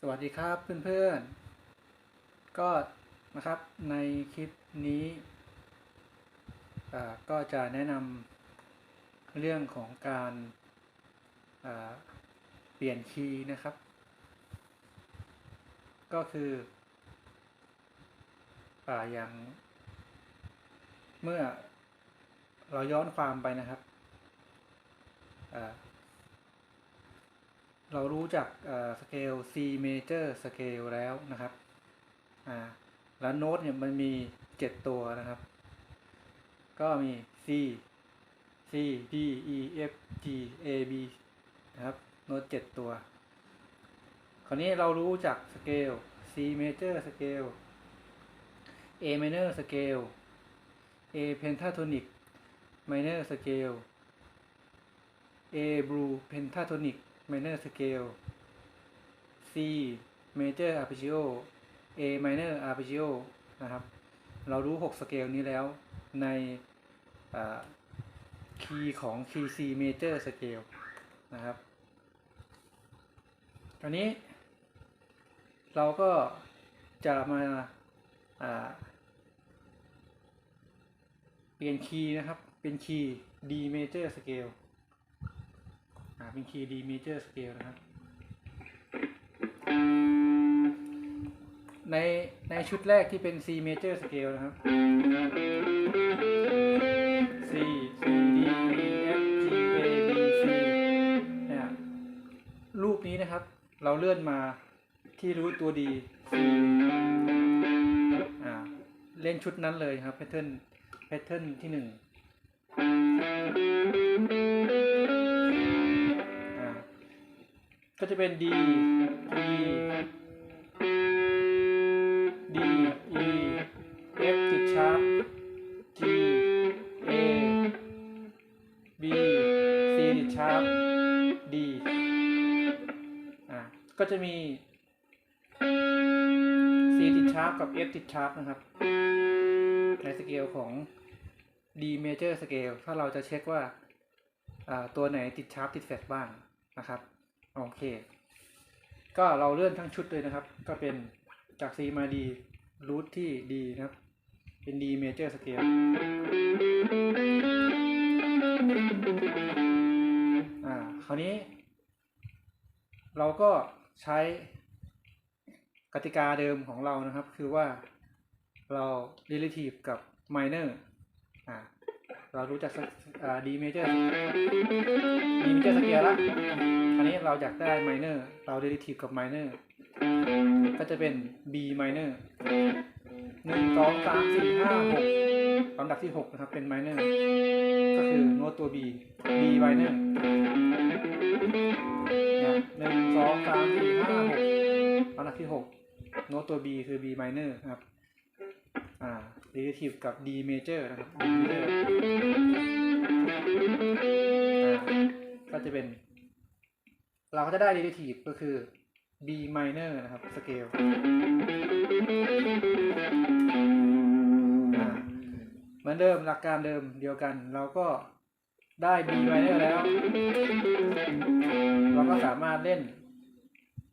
สวัสดีครับเพื่อนๆ ก็นะครับในคลิปนี้อ่าก็จะแนะนำเรื่องของการอ่าเปลี่ยนคีย์นะครับ ก็คืออ่าอย่างเมื่อเราย้อนความไปนะครับอ่า เรารู้จักสเกล C major scale แล้วนะครับแล้วโน้ตเนี่ยมันมี 7 ตัวนะครับ ก็มี C C D E F G A B นะครับโน้ต 7 ตัว คราวนี้เรารู้จักสเกล C major scale A minor scale A pentatonic minor scale A blue pentatonic minor scale C major arpeggio A minor arpeggio นะครับ เรารู้ 6 สเกลนี้แล้วในคีย์ของคีย์ C major scale นะครับตอนนี้เราก็จะมาาเปลี่ยนคีย์นะครับ เป็นคีย์ D major scale เป็นคีย์ D major scale นะครับ ในในชุดแรกที่เป็น C major scale นะครับ C C D E F G A B C เนี่ยรูปนี้นะครับ เราเลื่อนมาที่รูทตัว D C อ่าเล่นชุดนั้นเลยครับแพทเทิร์นแพทเทิร์นที่หนึ่ง ก็จะเป็น D E D E F ติดชาร์ป G A B C ติดชาร์ป D อ่าก็จะมี C ติดชาร์ปกับ F ติดชาร์ปนะครับ ในสเกลของ D major scale ถ้าเราจะเช็คว่าตัวไหนติดชาร์ปติดแฟลชบ้างนะครับ โอเค ก็เราเลื่อนทั้งชุดเลยนะครับ ก็เป็นจาก C มา D รูทที่ D นะครับ เป็น D major scale อ่า คราวนี้ เราก็ใช้กติกาเดิมของเรานะครับ คือว่าเรา relative กับ minor อ่า เรารู้จักอ่า D major D major scale ลละคราวนี้เราอยากได้ minor เรา relative กับ minor ก็จะเป็น B minor หนึ่งสองสามสี่ห้าหกลำดับที่หกนะครับเป็น minor ก็คือโน้ตตัว B B minor เนี่ยหนึ่งสองสามสี่ห้าหกลำดับที่หกโน้ตตัว B คือ B minor นะครับ อ่า relative กับ D major นะครับ D major อ่าก็จะเป็น เราก็จะได้ relative ก็คือ B minor นะครับ scale อ่าเหมือนเดิมหลักการเดิมเดียวกัน เราก็ได้ B minor แล้ว เราก็สามารถเล่น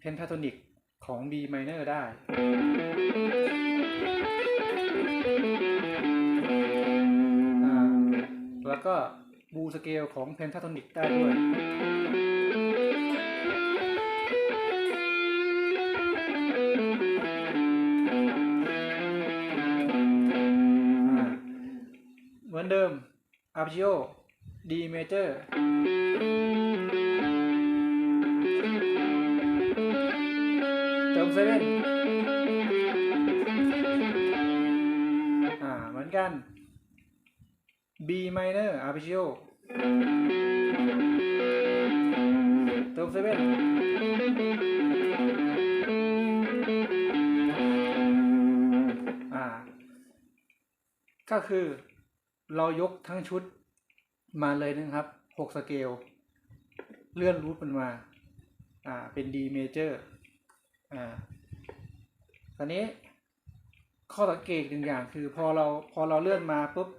pentatonic ของ B minor ได้ แล้วก็บูสเกลของ pentatonic ได้ด้วย เหมือนเดิม arpeggio D major เติมเซเว่นอ่าเหมือนกัน B minor arpeggio เติมเซเว่นอ่า ก็คือเรายกทั้งชุดมาเลยนะครับ 6 สเกล เลื่อนรูทมันมา อ่า เป็น D major อ่าตอนนี้ข้อสังเกตหนึ่งอย่างคือพอเราพอเราเลื่อนมาปุ๊บ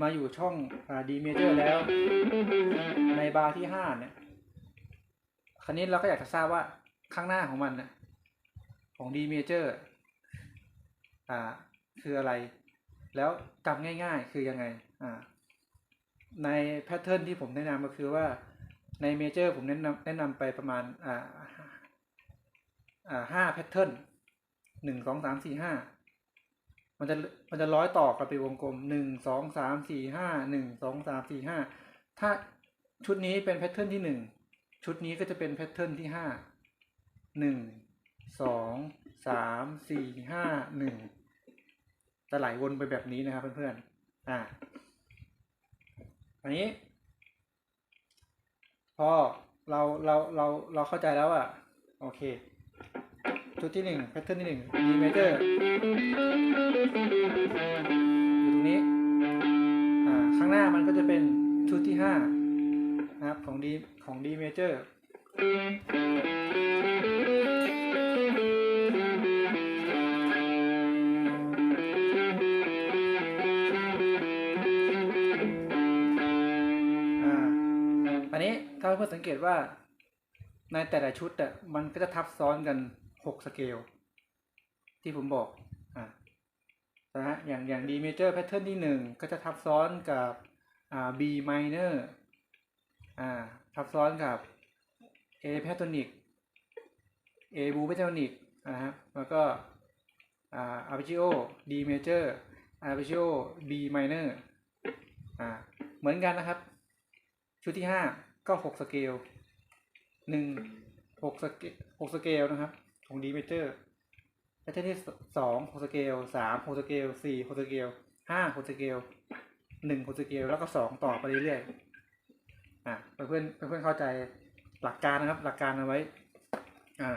มาอยู่ช่องอ่า D major แล้ว ในบาร์ที่5เนี่ยคราวนี้เราก็อยากจะทราบว่าข้างหน้าของมันนะของ D major อ่าคืออะไร แล้วจำง่ายๆ คือยังไงอ่าในแพทเทิร์นที่ผมแนะนำก็คือว่าในเมเจอร์ผมแนะนำแนะนำไปประมาณอ่า อ่าห้าแพทเทิร์นหนึ่งสองสามสี่ห้ามันจะมันจะร้อยต่อกันเป็นวงกลมหนึ่งสองสามสี่ห้าหนึ่งสองสามสี่ห้าถ้าชุดนี้เป็นแพทเทิร์นที่หนึ่งชุดนี้ก็จะเป็นแพทเทิร์นที่ห้าหนึ่งสองสามสี่ห้าหนึ่งจะไหลวนไปแบบนี้นะครับเพื่อนๆอ่าอันนี้ พอเราเราเราเราเข้าใจแล้วอะ โอเค ชุดที่หนึ่งแพทเทิร์นที่หนึ่ง D major อยู่ตรงนี้ข้างหน้ามันก็จะเป็นชุดที่ห้านะครับของ D ของ D major อ่าอันนี้ถ้าเพื่อนสังเกตว่าในแต่ละชุดอะมันก็จะทับซ้อนกัน หกสเกลที่ผมบอกอ่านะฮะอย่างอย่าง D major pattern ที่หนึ่งก็จะทับซ้อนกับอ่า B minor อ่าทับซ้อนกับ A pentatonic A b u pentatonic นะครับแล้วก็อ่า arpeggio D major arpeggio B minor อ่าเหมือนกันนะครับ ชุดที่ห้าก็หกสเกลหนึ่งหกสเกลหกสเกลนะครับ ของ D major แพทเทิร์นที่สองหกสเกลสามหกสเกลสี่หกสเกลห้าหกสเกลหนึ่งหกสเกลแล้วก็สองต่อไปเรื่อยๆอะเพื่อนเพื่อนเข้าใจหลักการนะครับ หลักการเอาไว้ อ่า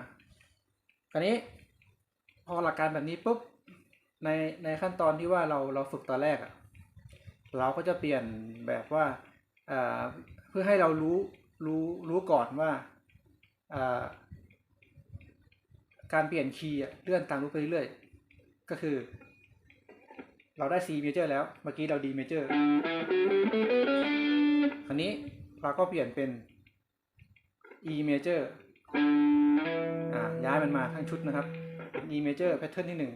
คราวนี้พอหลักการแบบนี้ปุ๊บในในขั้นตอนที่ว่าเราเราฝึกตอนแรกอะเราก็จะเปลี่ยนแบบว่าอ่าเพื่อให้เรารู้รู้รู้ก่อนว่าอ่า การเปลี่ยนคีย์อะเลื่อนตามรูปไปเรื่อยๆ ก็คือ เราได้ C major แล้ว เมื่อกี้เรา D major คราวนี้เราก็เปลี่ยนเป็น E major อ่าย้ายมันมาทั้งชุดนะครับ E major pattern ที่หนึ่ง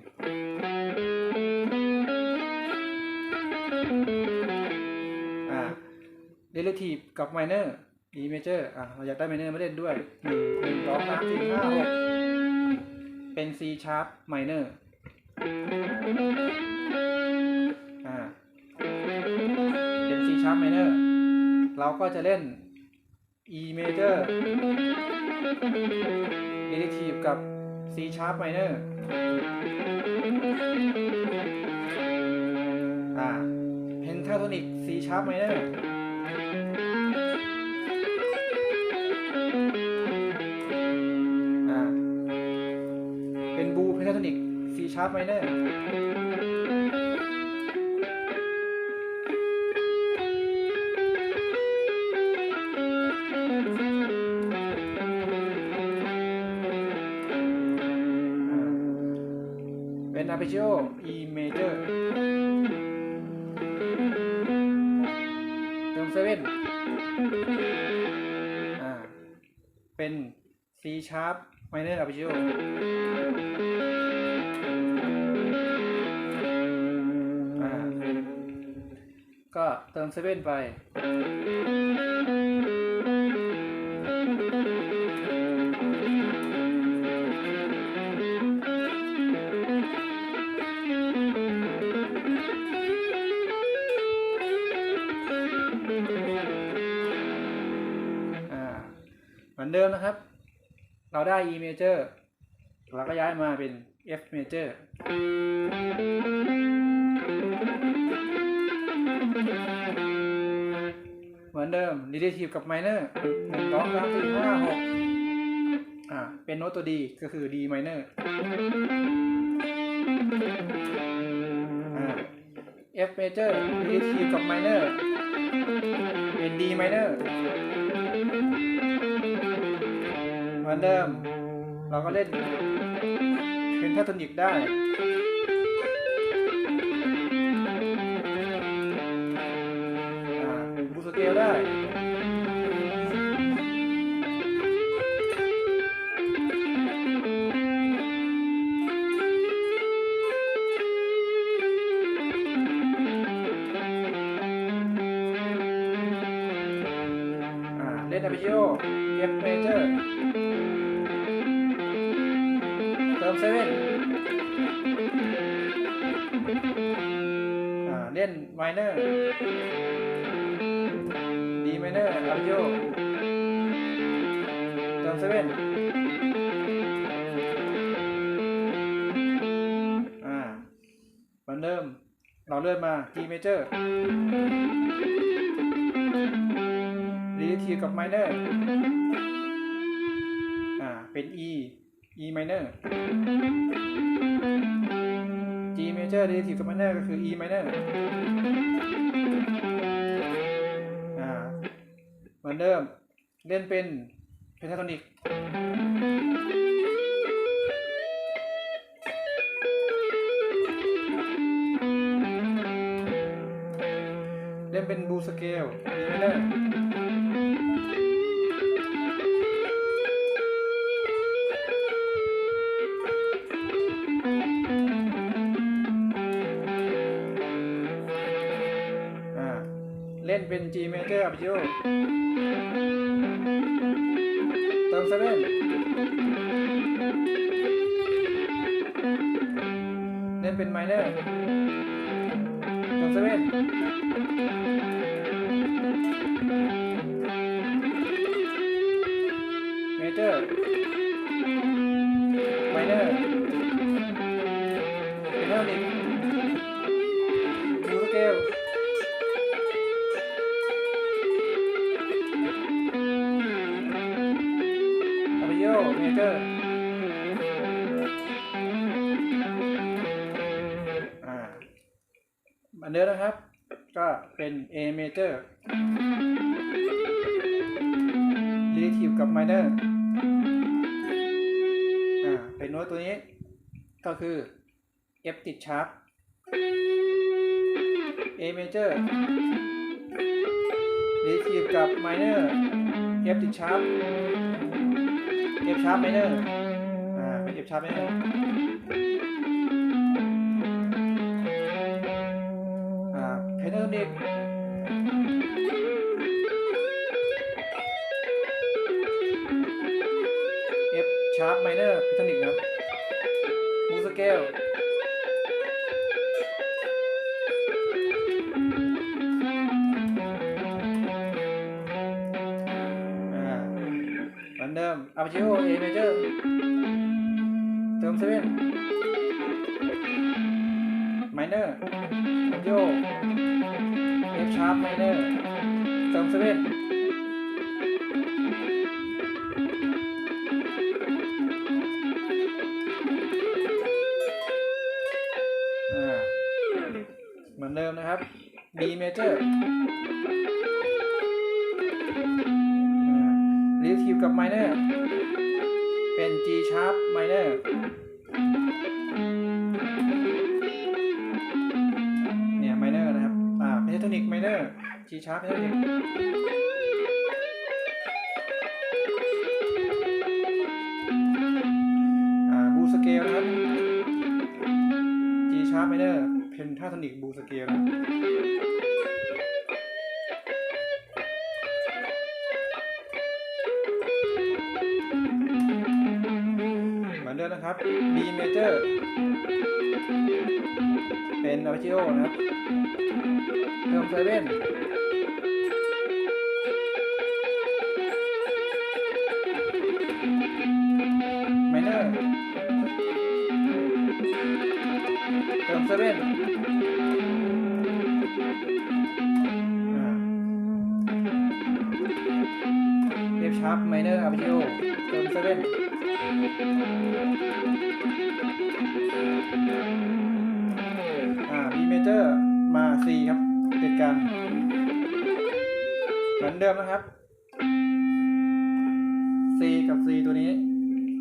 อ่า relative กับ minor E major อ่าเราอยากได้ minor มาเล่นด้วยหนึ่งหนึ่งสองสามสี่ห้าหก เป็น C sharp minor อ่าเป็น C sharp minor เราก็จะเล่น E major relative กับ C sharp minor อ่า pentatonic C sharp minor ไมเนอร์เป็นอาร์เพจิโอ E major เติมเซเว่นเป็น C sharp minor arpeggio ก็เติมเซเว่นไปอ่าเหมือนเดิมนะครับ เราได้ E major เราก็ย้ายมาเป็น F major มือนเดิม relative กับ minor หนึ่งสองสามสี่ห้าหกอ่า เป็นโน้ตตัว D ก็คือ D minor อ่า F major relative กับ minor เป็น D minor เหมือนเดิม เราก็เล่นเป็นแพทโทนิกได้ เล่นอาบิโยเก็บเมเจอร์ เติมเซเว่นเล่นไมเนอร์ดีไมเนอร์อาบิโยเติมเซเว่นมาเริ่มเราเลื่อนมา G major คีย์กับไมเนอร์อ่าเป็น E E minor G major relative กับ minor ก็คือ E minor อ่าเหมือนเดิมเล่นเป็นเพนทาโทนิกเล่นเป็นบูสเกลมี E minor G major arpeggio เติมเซเว่นเล่นเป็น minor เติ เหมือนเดิมนะครับ ก็เป็น A major relative กับ minor อ่าเป็นโน้ตตัวนี้ ก็คือ F ติดชาร์ป A major relative กับ minor F ติดชาร์ป F sharp minor อ่าเป็น F sharp minor ทรนิกนะมูสเกลเหมืนเดิมอาร์จิโอเอเมเจอร์เติมเซเว่นไมเนอร์อัร์จิโอเอฟชาร์ปไมเนอร์เติมเซเว่น เหมือนเดิมนะครับ B major อ่า relative กับ minor เป็น G sharp minor เนี่ย minor นะครับ อ่า pentatonic minor G sharp pentatonic าทนิกบูสเกลนะเหมือนเดิมนะครับ B major เป็นอาร์จิโอนะครับเติมเซเว่น อนเดิมนะครับ C กับ C ตัวนี้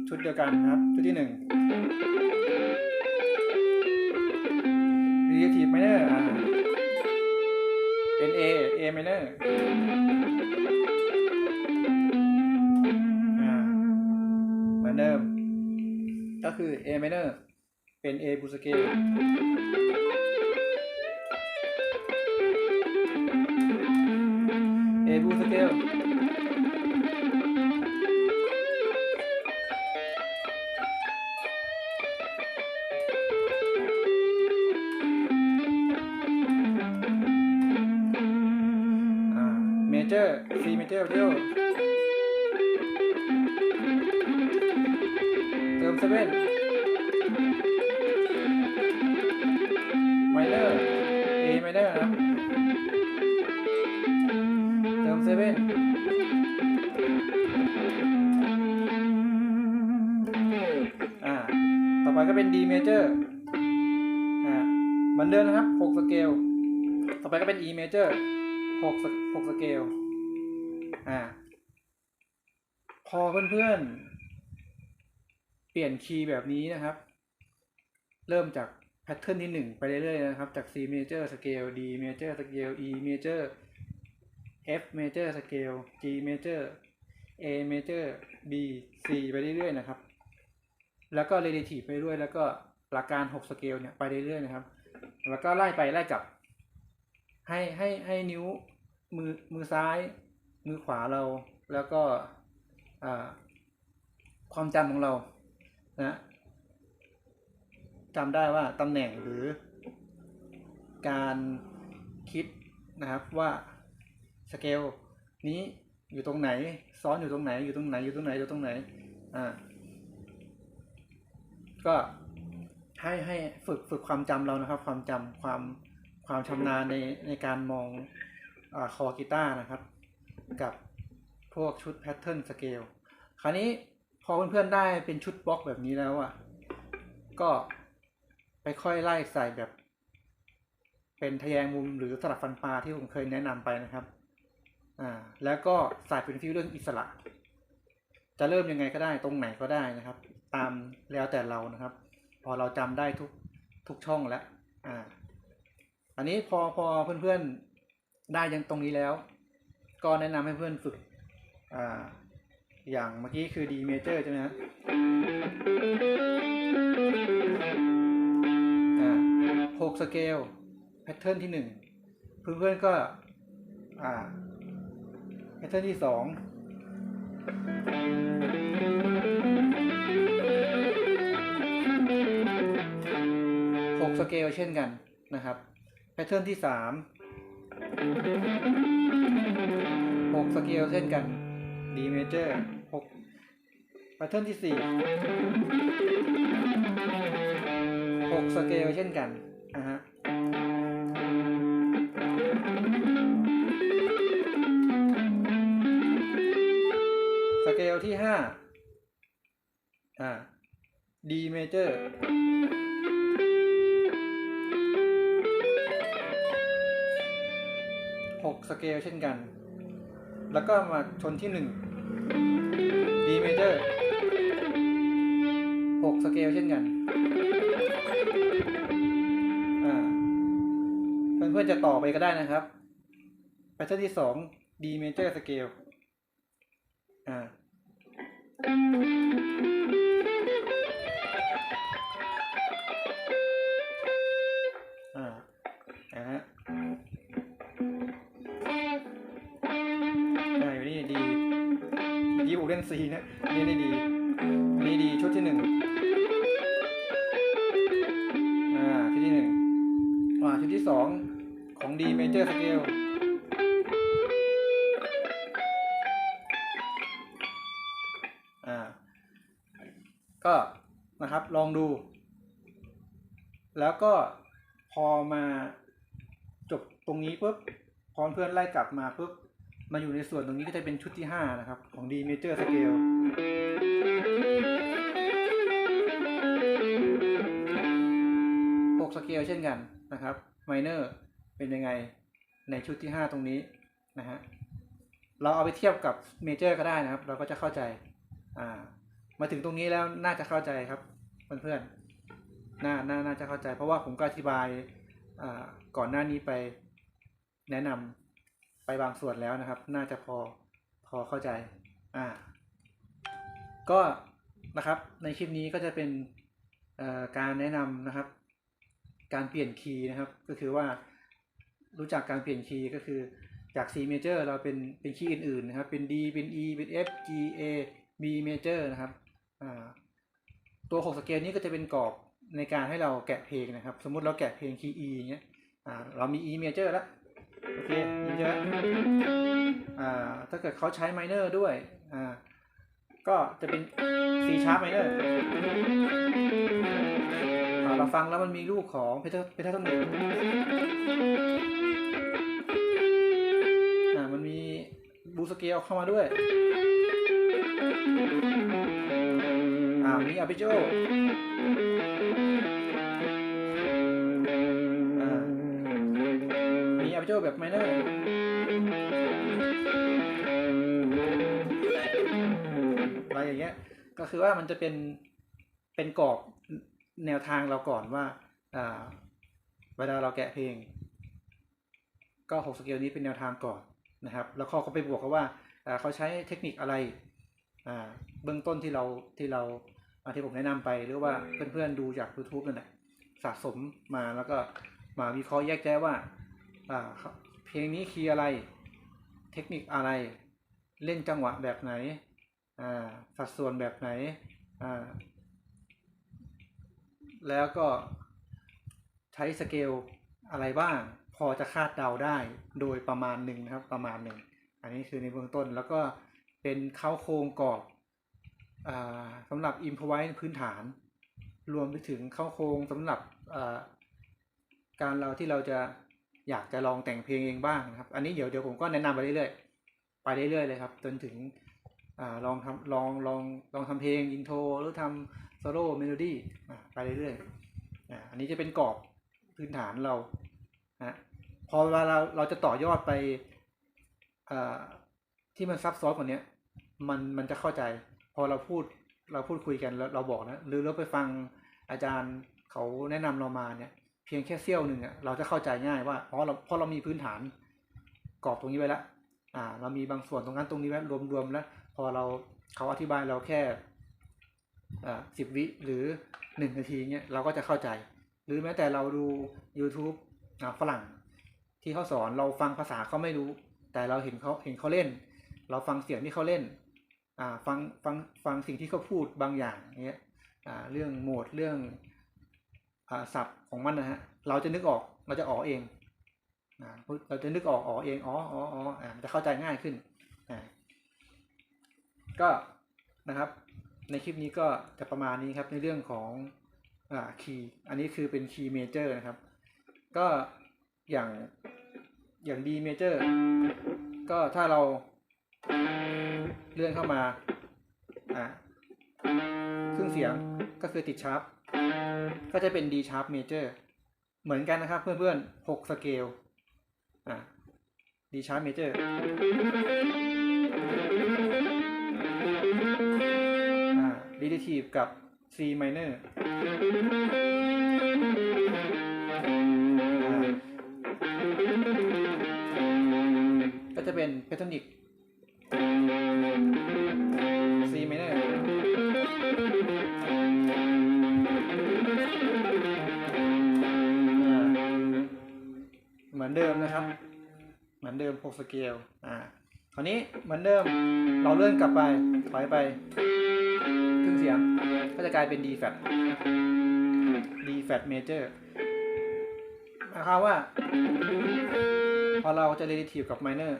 ชุดเดียวกันครับ ชุดที่หนึ่ง relative minor อ่าเป็น A A minor อ่าเหมือนเดิม ก็คือ A minor เป็น A บูสเกล A บูสเกล อ่า ต่อไปก็เป็น D major อ่า เหมือนเดิมนะครับ 6 สเกล ต่อไปก็เป็น E major 6 6สเกล อ่า พอเพื่อนๆ เปลี่ยนคีย์แบบนี้นะครับ เริ่มจากแพทเทิร์นที่หนึ่งไปเรื่อยๆนะครับ จาก C major scale D major scale E major F major scale G major A major B C ไปเรื่อยๆนะครับ แล้วก็ relative ไปเรื่อยแล้วก็หลักการ 6 สเกลเนี่ยไปเรื่อยๆนะครับ แล้วก็ไล่ไปไล่กลับ ให้ให้ให้นิ้วมือมือซ้าย มือขวาเรา แล้วก็ความจำของเรานะจำได้ว่าตำแหน่งหรือการคิดนะครับว่าสเกลนี้ อยู่ตรงไหน ซ้อนอยู่ตรงไหน อยู่ตรงไหน อยู่ตรงไหน อยู่ตรงไหน อ่า ก็ให้ให้ฝึกฝึกความจำเรานะครับ ความจำความความชำนาญในในการมองอาคอกีตาร์นะครับ กับพวกชุดแพทเทิร์นสเกลคราวนี้พอเพื่อนๆได้เป็นชุดบล็อกแบบนี้แล้วอะ ก็ไปค่อยไล่ใส่แบบ เป็นทะแยงมุมหรือสลับฟันปลาที่ผมเคยแนะนำไปนะครับ อ่าแล้วก็ใส่เป็นฟิวเรื่องอิสระ จะเริ่มยังไงก็ได้ตรงไหนก็ได้นะครับ ตามแล้วแต่เรานะครับ พอเราจำได้ทุกทุกช่องแล้วอ่าอันนี้พอพอเพื่อนๆได้ยังตรงนี้แล้ว ก็แนะนำให้เพื่อนฝึกอ่าอย่างเมื่อกี้คือ D major ใช่ไหมฮะหกสเกลแพทเทิร์นที่หนึ่งเพื่อนๆก็อ่า แพทเทิร์นที่สองหกสเกลเช่นกันนะครับ แพทเทิร์นที่สามหกสเกลเช่นกัน D major หกแพทเทิร์นที่สี่หกสเกลเช่นกันนะฮะ D major หกสเกลเช่นกัน แล้วก็มาชนที่หนึ่ง D major หกสเกลเช่นกันอ่าเพื่อนๆจะต่อไปก็ได้นะครับแพทเทิร์นที่สอง D major scale เล่นซีนะนี่นี่ดีอันนี้ดีชุดที่หนึ่งอ่าชุดที่หนึ่งอ่าชุดที่สองของดีเมเจอร์สเกลอ่า ก็นะครับลองดู แล้วก็พอมาจบตรงนี้ปุ๊บพอเพื่อนไล่กลับมาปุ๊บ มาอยู่ในส่วนตรงนี้ก็จะเป็นชุดที่ 5 นะครับ ของ D major scale 6สเกลเช่นกันนะครับ minor เป็นยังไงในชุดที่ 5 ตรงนี้นะฮะ เราเอาไปเทียบกับ major ก็ได้นะครับ เราก็จะเข้าใจ อ่า มาถึงตรงนี้แล้วน่าจะเข้าใจครับเพื่อนๆน่าน่าน่าจะเข้าใจ เพราะว่าผมก็อธิบาย อ่า ก่อนหน้านี้ไปแนะนำ ไปบางส่วนแล้วนะครับ น่าจะพอพอเข้าใจอ่าก็นะครับในคลิปนี้ก็จะเป็นเอ่อการแนะนำนะครับ การเปลี่ยนคีย์นะครับ ก็คือว่ารู้จักการเปลี่ยนคีย์ก็คือจาก C major เราเป็นเป็นคีย์อื่นๆนะครับ เป็น D เป็น E เป็น F G A B major นะครับอ่าตัว6สเกลนี้ก็จะเป็นกรอบในการให้เราแกะเพลงนะครับ สมมุติเราแกะเพลงคีย์ E เงี้ยอ่าเรามี E major แล้ว โอเค E major ออ่าถ้าเกิดเขาใช้ไมเนอร์ด้วยอ่าก็จะเป็น C sharp minor อ่าเราฟังแล้วมันมีลูกของเพทเพทาโทนิกอ่ามันมีบูสเกลเข้ามาด้วยอ่ามีอาร์เปโจ ร์แบบไมเนอร์อะไรอย่างเงี้ย ก็คือว่ามันจะเป็นเป็นกรอบแนวทางเราก่อนว่าอ่าเวลาเราแกะเพลง ก็หกสเกลนี้เป็นแนวทางก่อนนะครับ แล้วเขาก็ไปบวกกับว่าอ่าเขาใช้เทคนิคอะไรอ่าเบื้องต้นที่เราที่เราที่ผมแนะนำไปหรือว่าเพื่อนๆดูจาก YouTube นั่นแหละสะสมมาแล้วก็มาวิเคราะห์แยกแยะว่า เพลงนี้คีย์อะไร เทคนิคอะไร เล่นจังหวะแบบไหนอ่าสัดส่วนแบบไหนอ่าแล้วก็ใช้สเกลอะไรบ้าง พอจะคาดเดาได้โดยประมาณหนึ่งนะครับ ประมาณหนึ่ง อันนี้คือในเบื้องต้นแล้วก็เป็นเข้าโครงกรอบอ่าสำหรับอิมพไว้พื้นฐาน รวมไปถึงเข้าโครงสำหรับอ่าการเราที่เราจะ อยากจะลองแต่งเพลงเองบ้างนะครับ อันนี้เดี๋ยวเดี๋ยวผมก็แนะนำไปเรื่อยๆไปเรื่อยๆเลยครับ จนถึงอลองทำลองลองลองทำเพลงอินโทรหรือทำโซโล่เมโลดี้ไปเรื่อยๆอันนี้จะเป็นกรอบพื้นฐานเรานะพอเวลาเราเราจะต่อยอดไปที่มันซับซ้อนกว่านี้มันมันจะเข้าใจ พอเราพูดเราพูดคุยกันแล้วเราบอกนะ หรือเราไปฟังอาจารย์เขาแนะนำเรามาเนี่ย เพียงแค่เสี้ยวหนึ่งอะเราจะเข้าใจง่ายว่าเพราะเราเพราะเรามีพื้นฐานกรอบตรงนี้ไว้แล้วอ่า เรามีบางส่วนตรงนั้นตรงนี้ไว้รวมๆแล้ว พอเราเขาอธิบายเราแค่อ่าสิบวิหรือหนึ่งนาทีเนี้ยเราก็จะเข้าใจ หรือแม้แต่เราดู YouTube อ่าฝรั่ง ที่เขาสอนเราฟังภาษาเขาไม่รู้ แต่เราเห็นเขาเห็นเขาเล่น เราฟังเสียงที่เขาเล่นอ่าฟังฟังฟังสิ่งที่เขาพูดบางอย่างเนี้ยอ่าเรื่องโหมดเรื่อง ศัพท์ของมันนะฮะเราจะนึกออกเราจะอ๋อเองอ่าเราจะนึกออกอ๋อเองอ๋ออ๋ออ๋ออ่าจะเข้าใจง่ายขึ้นอ่าก็นะครับ ในคลิปนี้ก็จะประมาณนี้ครับในเรื่องของอ่าคีย์อันนี้คือเป็นคีย์เมเจอร์นะครับ ก็อย่างอย่าง D major ก็ถ้าเราเลื่อนเข้ามาอ่า งเสียงก็คือติดชาร์ปก็จะเป็น D sharp major เหมือนกันนะครับเพื่อนๆ6สเกลอ่า D sharp major อ่า relative กับ C minor อ่าก็จะเป็น pentatonic 6สเกลอ่าคราวนี้เหมือนเดิมเราเลื่อนกลับไปถอยไปครึ่งเสียงก็จะกลายเป็น D flat D flat major หมายความว่า พอเราจะ relative กับ minor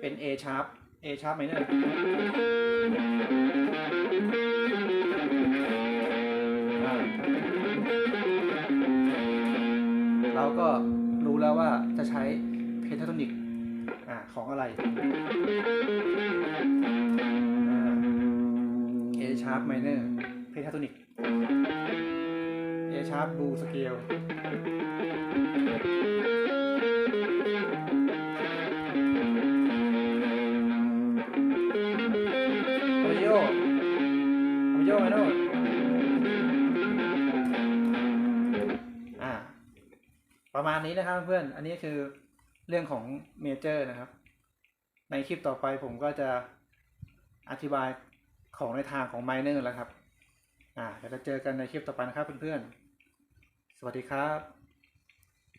เป็น A sharp A sharp minor เราก็ รู้แล้วว่าจะใช้เพนทาโทนิกของอะไร A sharp minor เพนทาโทนิก A sharp blue scale ประมาณนี้นะครับเพื่อน อันนี้คือเรื่องของเมเจอร์นะครับ ในคลิปต่อไปผมก็จะอธิบายของในทางของไมเนอร์แล้วครับ อ่าเดี๋ยวเราเจอกันในคลิปต่อไปนะครับเพื่อนๆ สวัสดีครับ